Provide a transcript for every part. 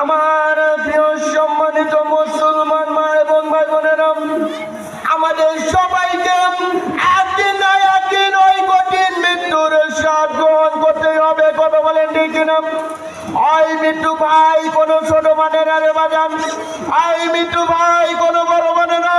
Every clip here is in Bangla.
আমার প্রিয় সম্মানিত মুসলমান মা এবং ভাই বোনেরা, আমাদের সবাইকে একদিন না একদিন ওই কঠিন মৃত্যুর স্বাদ গ্রহণ করতে হবে। কথা বলেন ঠিক কিনা? ওই মৃত্যু ভাই কোনো ছোট মানে না রে বাজান, ওই মৃত্যু ভাই কোনো বড় মানে না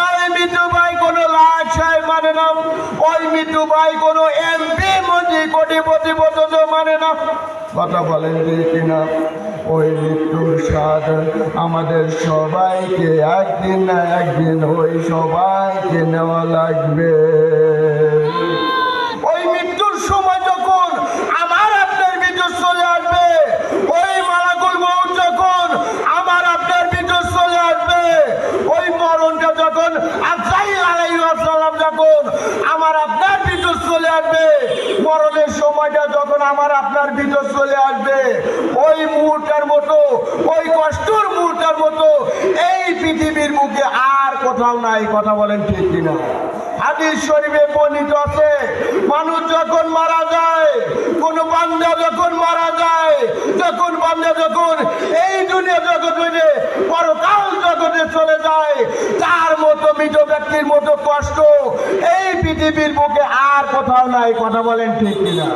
ওই মৃত্যু ভাই কোনো সাহেব মানে না ওই মৃত্যু ভাই কোনো এমপি মন্ত্রী কোটিপতি পর্যন্ত মানে না? কথা বলেন কি কিনা ওই মৃত্যুর স্বাদ আমাদের সবাইকে একদিন না একদিন ওই সবাইকে নেওয়া লাগবে ওই মৃত্যুর সময় যখন আমার আপনার মৃত্যু চলে আসবে ওই মালাকুল মৌত যখন আমার আপনার মৃত্যু চলে আসবে ওই মরণটা যখন আজরাইল আলাইহিস সালাম যখন আমার আপনার ভিতর চলে আসবে মরণের সময়টা যখন আমার আপনার ভিতর চলে আসবে। ওই মুহূর্তের মতো, ওই কষ্টর মুহূর্তের মতো এই পৃথিবীর মুখে আর কোথাও নাই, কথা বলেন ঠিক কিনা? হাদিস শরীফে বর্ণিত আছে, মানুষ যখন মারা যায়, কোন বান্দা যখন মারা যায়, যখন বান্দা যখন এই দুনিয়া জগৎ হইতে পরকাল জগতে চলে যায়, তার মতো মৃত ব্যক্তির মতো কষ্ট, এই পৃথিবীর বুকে আর কোথাও নাই, কথা বলেন ঠিক কিনা?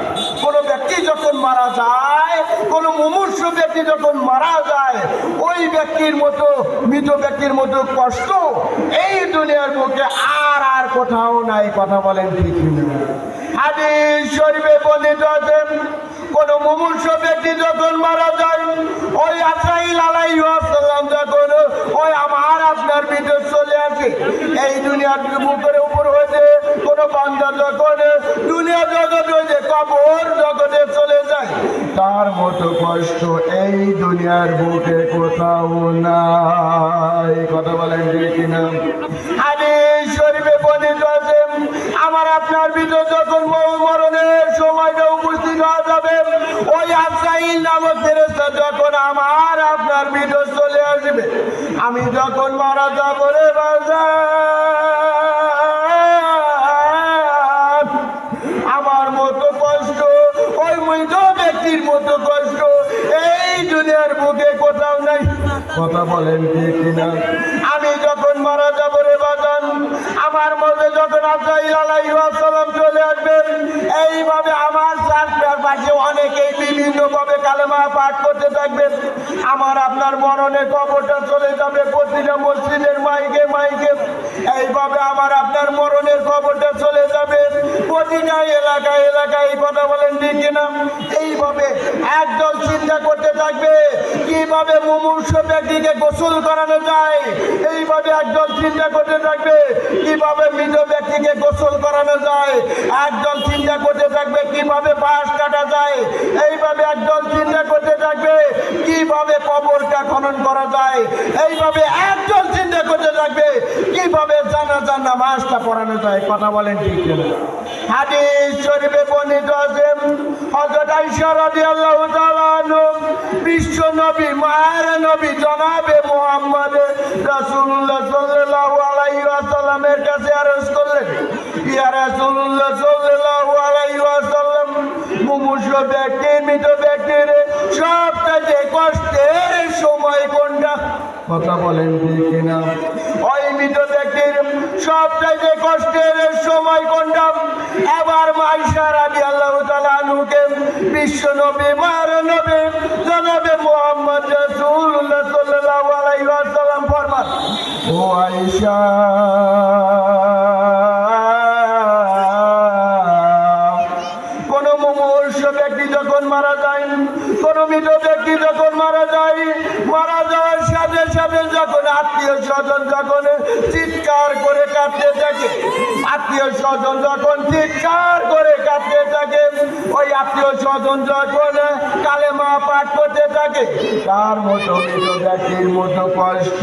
কোন ব্যক্তি যখন মারা যায়, কোন মুমূর্ষ ব্যক্তি যখন মারা যায়, ওই ব্যক্তির মতো, মৃত ব্যক্তির মতো কষ্ট, এই দুনিয়ার বুকে আর আর কোথাও নাই, কথা বলেন ঠিক হাদিস শরীফে বর্ণিত আছে, কোন মুমূর্ষ ব্যক্তি যখন মারা যায়, ওই আসাইল আলাইসাল্লাম যখন, ওই আমার আপনার ভিতর চলে আসে। এই দুনিয়ার বুকের উপর হয়েছে কোন বান্দা যখন, দুনিয়া জগৎ হয়েছে কবর জগতে চলে যায়, তার মতো কষ্ট এই দুনিয়ার বুকে কোথাও নাই। কথা বলেন কিনা? আমার আপনার ভিতর যখন মরণের সময়টা উপস্থিত হওয়া যাবে। ওই আফসাইল নামক ফেরেস্তা যখন আমার আপনার ভিতর চলে আসবে, আমি যখন মারা যাব রে আমার মতো কষ্ট, ওই মৃত ব্যক্তির মতো কষ্ট এই দুনিয়ার বুকে কোথাও নাই। কথা বলেন ঠিক কিনা? আমি যখন মারা যাব রে বাজান, আমার মধ্যে চলে আসবেন। এইভাবে আমার চারটার পাশে অনেকেই বিভিন্ন ভাবে কালেমা পাঠ করতে থাকবেন। আমার আপনার মরণের কবরটা চলে যাবে প্রতিটা মসজিদের মাইকে মাইকে। এইভাবে আমার আপনার মরণের খবরটা চলে যাবে। প্রতিটা এলাকায় এলাকায় কথা বলেন ঠিক কিনা? এইভাবে একদল চিন্তা করতে থাকবে? কীভাবে মুমূর্ষ ব্যক্তিকে গোসল করানো যায়? এইভাবে একদল চিন্তা করতে থাকবে? কীভাবে মৃত ব্যক্তিকে গোসল করানো যায়? একদল চিন্তা করতে থাকবে, কীভাবে বাস কাটা যায়? এইভাবে একদল চিন্তা করতে থাকবে, কীভাবে কবরটা খনন করা যায়? এইভাবে একদল চিন্তা করতে থাকবে, কীভাবে জানা জানা মাসটা পড়ানো যায়? কথা বলেন ঠিক হাদিস শরীফে বর্ণিত আছে, হযরত আয়েশা রাদিয়াল্লাহু তাআলা বিশ্ব নবী, মায়ের নবী জনাবে মুহাম্মদ রাসূলুল্লাহ সাল্লাল্লাহু আলাইহি ওয়াসাল্লামের কাছে আরজ করলেন। ইয়া রাসূলুল্লাহ সাল্লাল্লাহু আলাইহি ওয়াসাল্লাম, মুমূর্ষ ব্যক্তি, মৃত ব্যক্তির সবথেকে কষ্টের সময় কোনটা? কথা বলেন কিনা? ওই মৃত ব্যক্তির সবচাইতে কষ্টের সময় কোনটা? এবার মাইশা রাজি আল্লাহ তালুকে বিশ্ব নবী মার নবী, জনাবে মোহাম্মদ রসুল্লাহ সাল্লাল্লাহু আলাইহি ফরমান। ও ব্যক্তি যখন মারা যায়, কোন মৃত ব্যক্তি যখন মারা যায়, মারা যাওয়ার সাথে সাথে যখন আত্মীয় স্বজন যখন চিৎকার করে থাকে আত্মীয় স্বজন যখন চিৎকার করে কাঁদতে থাকে, ওই আত্মীয় স্বজন যখন কালেমা পাঠ করতে থাকে, তার মতো মৃত ব্যক্তির মতো কষ্ট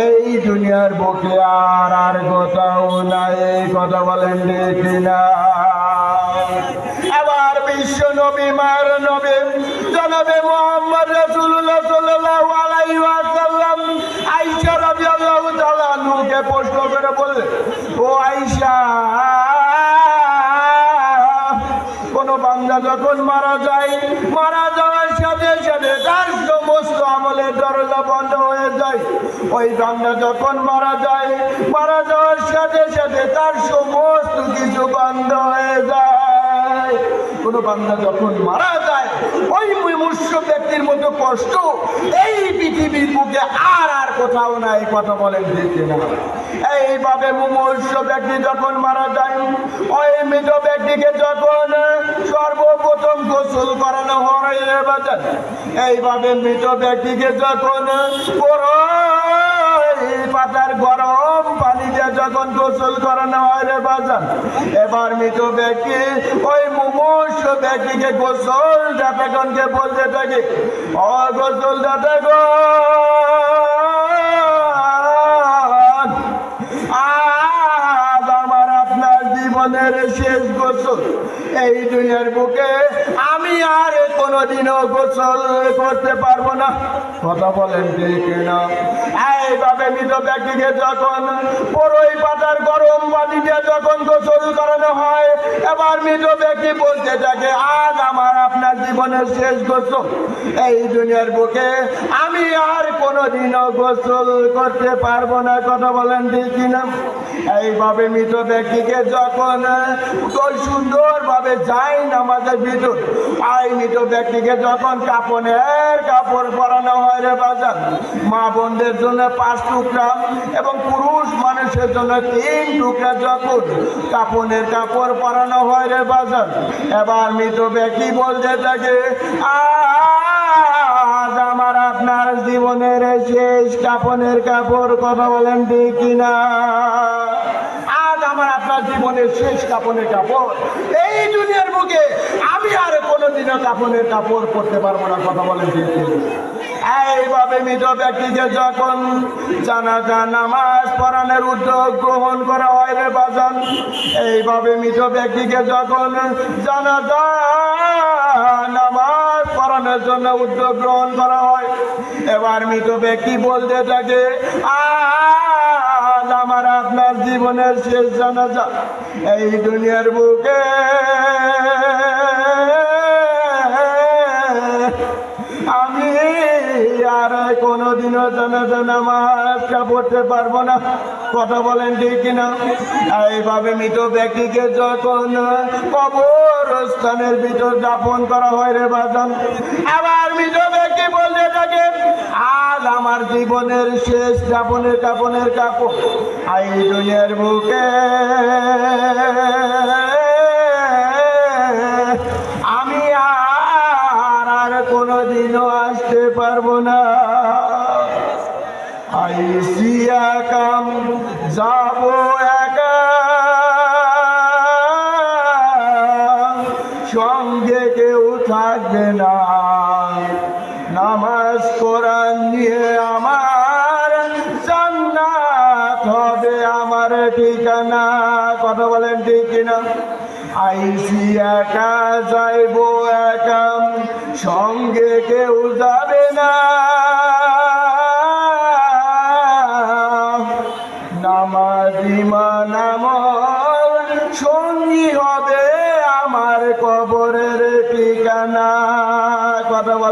এই দুনিয়ার বুকে আর আর কোথাও নাই। কথা বলেন দেখি না এবার বিশ্ব নবী মার নবী, জনাবে মোহাম্মদ রাসূলুল্লাহ সাল্লাল্লাহু আলাইহি ওয়াসাল্লাম আয়েশা রাদিয়াল্লাহু তাআলা আনহুকে প্রশ্ন করে বললেন যখন মারা যায়, মারা যাওয়ার সাথে সাথে তার সমস্ত আমলের দরজা বন্ধ হয়ে যায়। ওই বান্দা যখন মারা যায়, মারা যাওয়ার সাথে সাথে তার সমস্ত কিছু বন্ধ হয়ে যায়। কোনো বান্দা যখন মারা যায়, ওই মুমূর্ষ ব্যক্তির মতো কষ্ট এই পৃথিবীর বুকে আর আর কোথাও নাই, কথা বলেন দেখে না এইভাবে মুমূর্ষ ব্যক্তি যখন মারা যায়, ওই মৃত ব্যক্তিকে যখন সর্বপ্রথম গোসল করানো হয় এইভাবে মৃত ব্যক্তিকে যখন পাতার গরম পানি দিয়ে যখন গোসল করানো হয় রে বাজার, এবার মৃত ব্যক্তি ওই মুমূর্ষ ব্যক্তিকে গোসল দাতাগণকে বলতে থাকে, ও গোসল দাতাগণ আজ আমার আপনার জীবনের শেষ গোসল এই দুনিয়ার বুকে আমি আর কোনোদিনও গোসল করতে পারব না। কথা বলেন ঠিক না এইভাবে মৃত ব্যক্তিকে যখন পরই পাতার গরম পানি দিয়ে যখন গোসল করানো হয়, এবার মৃত ব্যক্তি বলতে থাকে, আজ আমার আপনার জীবনের শেষ গোসল। এই দুনিয়ার বুকে আমি আর কোনোদিনও গোসল করতে পারব না। কথা বলেন ঠিক না এইভাবে মৃত ব্যক্তিকে যখন সুন্দরভাবে যাই নামাজের ভিতর আই মৃত ব্যক্তিকে যখন কাপনের কাপড় পরানো হয় রে বাজার মা বোনদের জন্য পাঁচ টুকরা এবং পুরুষ মানুষের জন্য তিন টুকরা যখন কাপনের কাপড় পরানো হয় রে বাজার এবার মৃত ব্যক্তি বলতে থাকে, আজ আমার আপনার জীবনের শেষ কাপনের কাপড়, কথা বলেন ঠিক কিনা আজ আমার আপনার জীবনের শেষ কাপনের কাপড়, এই দুনিয়ার বুকে আমি আর কোনোদিনও কাপনের কাপড় পরতে পারব না, কথা বলেন ঠিক কিনা? এইভাবে মৃত ব্যক্তিকে যখন জানাজা, নামাজ পড়ানোর উদ্যোগ গ্রহণ করা হয় রে বাজান, এইভাবে মৃত ব্যক্তিকে যখন জানাজা, নামাজ পড়ানোর জন্য উদ্যোগ গ্রহণ করা হয়, এবার মৃত ব্যক্তি বলতে থাকে আমার আপনার জীবনের শেষ জানাজা এই দুনিয়ার বুকে নামাজটা পড়তে পারব না। কথা বলেন ঠিক কিনা? এইভাবে মৃত ব্যক্তিকে যখন কবর স্থানের ভিতর যাপন করা হয় রে বাজান, আবার মৃত ব্যক্তি বলতে থাকে, আজ আমার জীবনের শেষ যাপনের কাপনের কাপড় এই দুনিয়ার বুকে সঙ্গে কেউ থাকবে না। নামাজ কোরআন নিয়ে আমার জান্নাত হবে, আমার ঠিকানা। কথা বলেন ঠিক কিনা? আইসি একা যাইব একা সঙ্গে কেউ যাবে না। নামাজি নামল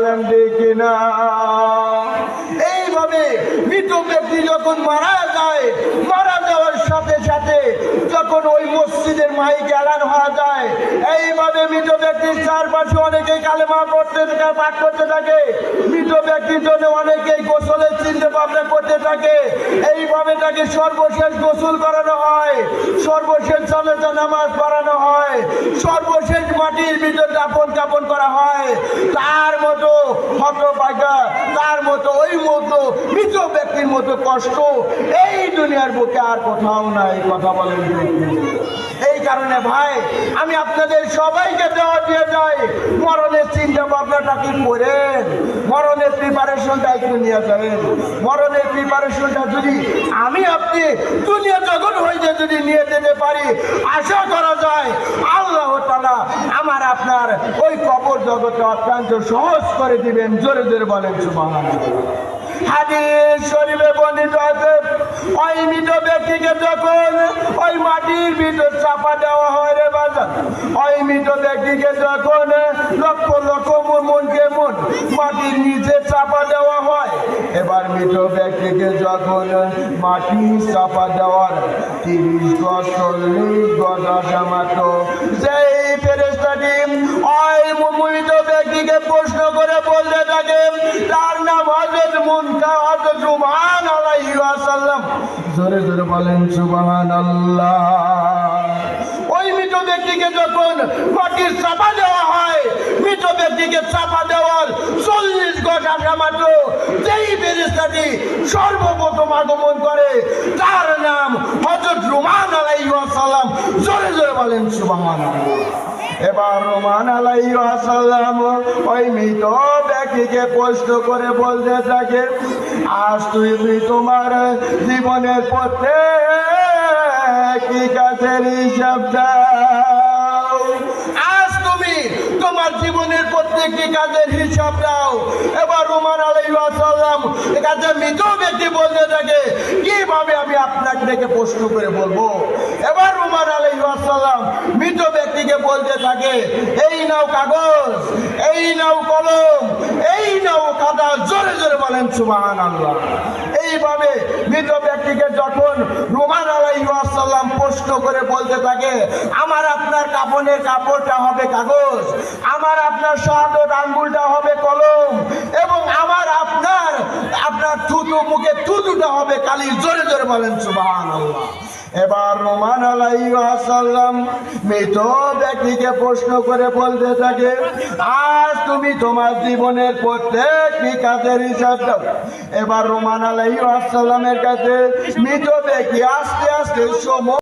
বলেন দেখি না। এইভাবে মৃত ব্যক্তি যখন মারা যায়, মারা যাওয়ার সাথে সাথে যখন ওই মসজিদের মাইক এলান হওয়া যায় এইভাবে মৃত ব্যক্তির চারপাশে অনেকেই কালেমা করতে থাকে, পাঠ করতে থাকে। মৃত ব্যক্তির জন্য অনেকেই গোসলের চিন্তা ভাবনা করতে থাকে। এইভাবে তাকে সর্বশেষ গোসল করানো হয়। সর্বশেষ জানাজা, নামাজ পড়ানো হয়। সর্বশেষ মাটির ভিতর দাপন যাপন করা হয়। তার মতো হতভাগা, তার মতো ওই মতো মৃত ব্যক্তির মতো কষ্ট এই দুনিয়ার বুকে আর কোথাও নাই, কথা বলেন। কারণে ভাই, আমি আপনাদের সবাইকে দেওয়া দিয়ে যাই। মরণের চিন্তা ভাবনাটা কি করেন? মরণের প্রিপারেশনটা একটু নিয়ে যাবেন। মরণের প্রিপারেশনটা যদি আমি আপনি দুনিয়া জগৎ হইতে যদি নিয়ে যেতে পারি, আশা করা যায় আল্লাহ তালা আমার আপনার ওই কবর জগৎটা অত্যন্ত সহজ করে দিবেন। জোরে জোরে বলেন সুবাহ হাদিস শরীফে বর্ণিত আছে, ওই মৃত ব্যক্তিকে যখন ওই মাটির ভিতর চাপা দেওয়া হয় রে বাজার ওই মৃত ব্যক্তিকে যখন লক্ষ লক্ষ মন, মনকে মন মাটির নিচে চাপা দেওয়া হয়, এবার মৃত ব্যক্তিকে যখন মাটি চাপা দেওয়ার তিরিশ গজ চল্লিশ গজ আসা মাত্র সেই ওই মৃত ব্যক্তিকে প্রশ্ন করে বলতে থাকে, তার নাম হজরত মুনকা হজরত রুমান আলাইহি ওয়াসাল্লাম। জোরে জোরে বলেন সুবহান আল্লাহ ওই মৃত ব্যক্তিকে যখন মাটির চাপা দেওয়া হয়, মৃত ব্যক্তিকে চাপা দেওয়ার চল্লিশ আসা মাত্র যেই ফেরেস্তাটি সর্বপ্রথম আগমন করে, তার নাম হজরত রুমান আলাইহি ওয়াসাল্লাম। জোরে জোরে বলেন সুবহান এবার রোমান আলাইহি ওয়াসাল্লাম ওই মৃত ব্যক্তিকে প্রশ্ন করে বলতে থাকে, আজ তুই তুই তোমার জীবনের পথে কি কাছের হিসাব আজ তুমি তোমার জীবনের প্রত্যেকটি কাজের হিসাব দাও। এবার রোমান কাছে ব্যক্তি বলতে থাকে, কীভাবে আমি আপনাকে প্রশ্ন করে বলব? এবার রোমান ব্যক্তিকে থাকে এই নাও কাগজ, এই নাও কলম, এই নাও খাতা, জোরে জোরে বলেন, সুবহানাল্লাহ। এইভাবে মৃত ব্যক্তিকে যখন রোমান আলাইহি ওয়াসাল্লাম প্রশ্ন করে বলতে থাকে, আমার আপনার কাপড়ের কাপড়টা হবে কাগজ, আমার আপনার শাহাদত আঙ্গুলটা হবে কলম, এবং আমার আপনার আপনার থুতু মুখে থুতুটা হবে কালি জোরে জোরে বলেন, সুবহানাল্লাহ। এবার রোমান আলাইসাল্লাম মৃত ব্যক্তিকে প্রশ্ন করে বলতে থাকে, আজ তুমি তোমার জীবনের প্রত্যেক কাজের হিসাব দাও। এবার রোমান আলাই ওয়াসাল্লামের কাছে মৃত ব্যক্তি আস্তে আস্তে সময়